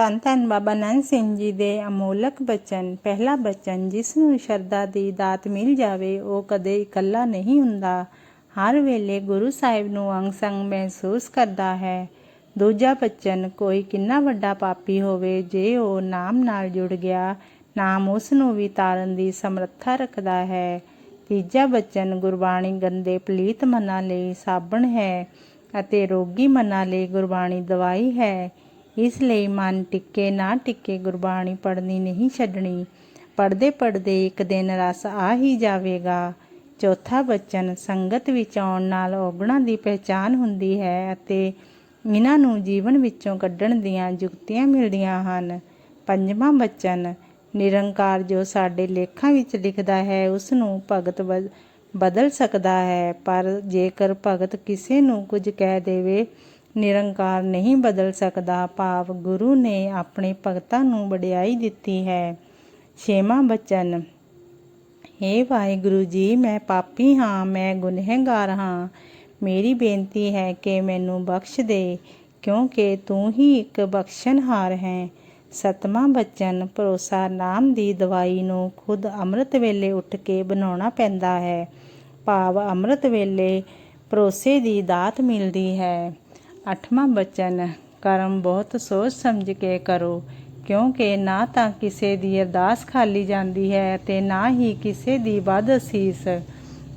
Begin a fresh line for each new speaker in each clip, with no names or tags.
ਧੰਨ ਧੰਨ ਬਾਬਾ ਨੰਦ ਸਿੰਘ ਜੀ ਦੇ ਅਮੋਲਕ ਬਚਨ, ਪਹਿਲਾ ਬਚਨ ਜਿਸ ਨੂੰ ਸ਼ਰਧਾ ਦੀ ਦਾਤ ਮਿਲ ਜਾਵੇ, ਉਹ ਕਦੇ ਇਕੱਲਾ ਨਹੀਂ ਹੁੰਦਾ। ਹਰ ਵੇਲੇ ਗੁਰੂ ਸਾਹਿਬ ਨੂੰ ਅੰਗ ਸੰਗ ਮਹਿਸੂਸ ਕਰਦਾ ਹੈ। ਦੂਜਾ ਬਚਨ, ਕੋਈ ਕਿੰਨਾ ਵੱਡਾ ਪਾਪੀ ਹੋਵੇ, ਜੇ ਉਹ ਨਾਮ ਨਾਲ ਜੁੜ ਗਿਆ, ਨਾਮ ਉਸ ਨੂੰ ਵੀ ਤਾਰਨ ਦੀ ਸਮਰੱਥਾ ਰੱਖਦਾ ਹੈ। ਤੀਜਾ ਬਚਨ, ਗੁਰਬਾਣੀ ਗੰਦੇ ਪਲੀਤ ਮਨਾਂ ਲਈ ਸਾਬਣ ਹੈ ਅਤੇ ਰੋਗੀ ਮਨਾਂ ਲਈ ਗੁਰਬਾਣੀ ਦਵਾਈ ਹੈ। ਇਸ ਲਈ ਮਨ ਟਿੱਕੇ, ਨਾ ਟਿੱਕੇ ਗੁਰਬਾਣੀ ਪੜ੍ਹਨੀ ਨਹੀਂ ਛੱਡਣੀ। ਪੜਦੇ ਪੜਦੇ ਇੱਕ ਦਿਨ ਰਸ ਆ ਹੀ ਜਾਵੇਗਾ। ਚੌਥਾ ਬਚਨ, ਸੰਗਤ ਵਿੱਚ ਆਉਣ ਨਾਲ ਔਗਣਾਂ ਦੀ ਪਹਿਚਾਨ ਹੁੰਦੀ ਹੈ ਅਤੇ ਇਹਨਾਂ ਨੂੰ ਜੀਵਨ ਵਿੱਚੋਂ ਕੱਢਣ ਦੀਆਂ ਯੁਕਤੀਆਂ ਮਿਲਦੀਆਂ ਹਨ। ਪੰਜਵਾਂ ਬਚਨ, ਨਿਰੰਕਾਰ ਜੋ ਸਾਡੇ ਲੇਖਾਂ ਵਿੱਚ ਲਿਖਦਾ ਹੈ, ਉਸ ਨੂੰ ਭਗਤ ਬਦ- ਬਦਲ ਸਕਦਾ ਹੈ। ਪਰ ਜੇਕਰ ਭਗਤ ਕਿਸੇ ਨੂੰ ਕੁਝ ਕਹਿ ਦੇਵੇ ਨਿਰੰਕਾਰ ਨਹੀਂ ਬਦਲ ਸਕਦਾ, ਭਾਵ ਗੁਰੂ ਨੇ ਆਪਣੇ ਭਗਤਾਂ ਨੂੰ ਵਡਿਆਈ ਦਿੱਤੀ ਹੈ। ਛੇਵਾਂ ਬਚਨ, ਹੇ ਵਾਹਿਗੁਰੂ ਜੀ, ਮੈਂ ਪਾਪੀ ਹਾਂ, ਮੈਂ ਗੁਨਹਗਾਰ ਹਾਂ। ਮੇਰੀ ਬੇਨਤੀ ਹੈ ਕਿ ਮੈਨੂੰ ਬਖਸ਼ ਦੇ, ਕਿਉਂਕਿ ਤੂੰ ਹੀ ਇੱਕ ਬਖਸ਼ਣਹਾਰ ਹੈ। ਸਤਵਾਂ ਬਚਨ, ਭਰੋਸਾ ਨਾਮ ਦੀ ਦਵਾਈ ਨੂੰ ਖੁਦ ਅੰਮ੍ਰਿਤ ਵੇਲੇ ਉੱਠ ਕੇ ਬਣਾਉਣਾ ਪੈਂਦਾ ਹੈ। ਭਾਵ ਅੰਮ੍ਰਿਤ ਵੇਲੇ ਭਰੋਸੇ ਦੀ ਦਾਤ ਮਿਲਦੀ ਹੈ। ਅੱਠਵਾਂ ਬਚਨ, ਕਰਮ ਬਹੁਤ ਸੋਚ ਸਮਝ ਕੇ ਕਰੋ, ਕਿਉਂਕਿ ਨਾ ਤਾਂ ਕਿਸੇ ਦੀ ਅਰਦਾਸ ਖਾਲੀ ਜਾਂਦੀ ਹੈ ਤੇ ਨਾ ਹੀ ਕਿਸੇ ਦੀ ਵੱਧ ਅਸੀਸ।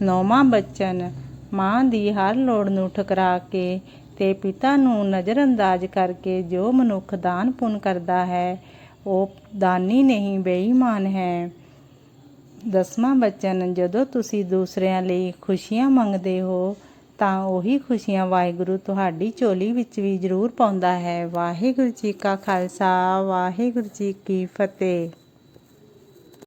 ਨੌਵਾਂ ਬਚਨ, ਮਾਂ ਦੀ ਹਰ ਲੋੜ ਨੂੰ ਠਕਰਾ ਕੇ ਤੇ ਪਿਤਾ ਨੂੰ ਨਜ਼ਰਅੰਦਾਜ਼ ਕਰਕੇ ਜੋ ਮਨੁੱਖ ਦਾਨ ਪੁੰਨ ਕਰਦਾ ਹੈ, ਉਹ ਦਾਨੀ ਨਹੀਂ, ਬੇਈਮਾਨ ਹੈ। ਦਸਵਾਂ ਬਚਨ, ਜਦੋਂ ਤੁਸੀਂ ਦੂਸਰਿਆਂ ਲਈ ਖੁਸ਼ੀਆਂ ਮੰਗਦੇ ਹੋ ਤਾਂ ਉਹੀ ਖੁਸ਼ੀਆਂ ਵਾਹਿਗੁਰੂ ਤੁਹਾਡੀ ਝੋਲੀ ਵਿੱਚ ਵੀ ਜ਼ਰੂਰ ਪਾਉਂਦਾ ਹੈ। ਵਾਹਿਗੁਰੂ ਜੀ ਕਾ ਖਾਲਸਾ, ਵਾਹਿਗੁਰੂ ਜੀ ਕੀ ਫਤਿਹ।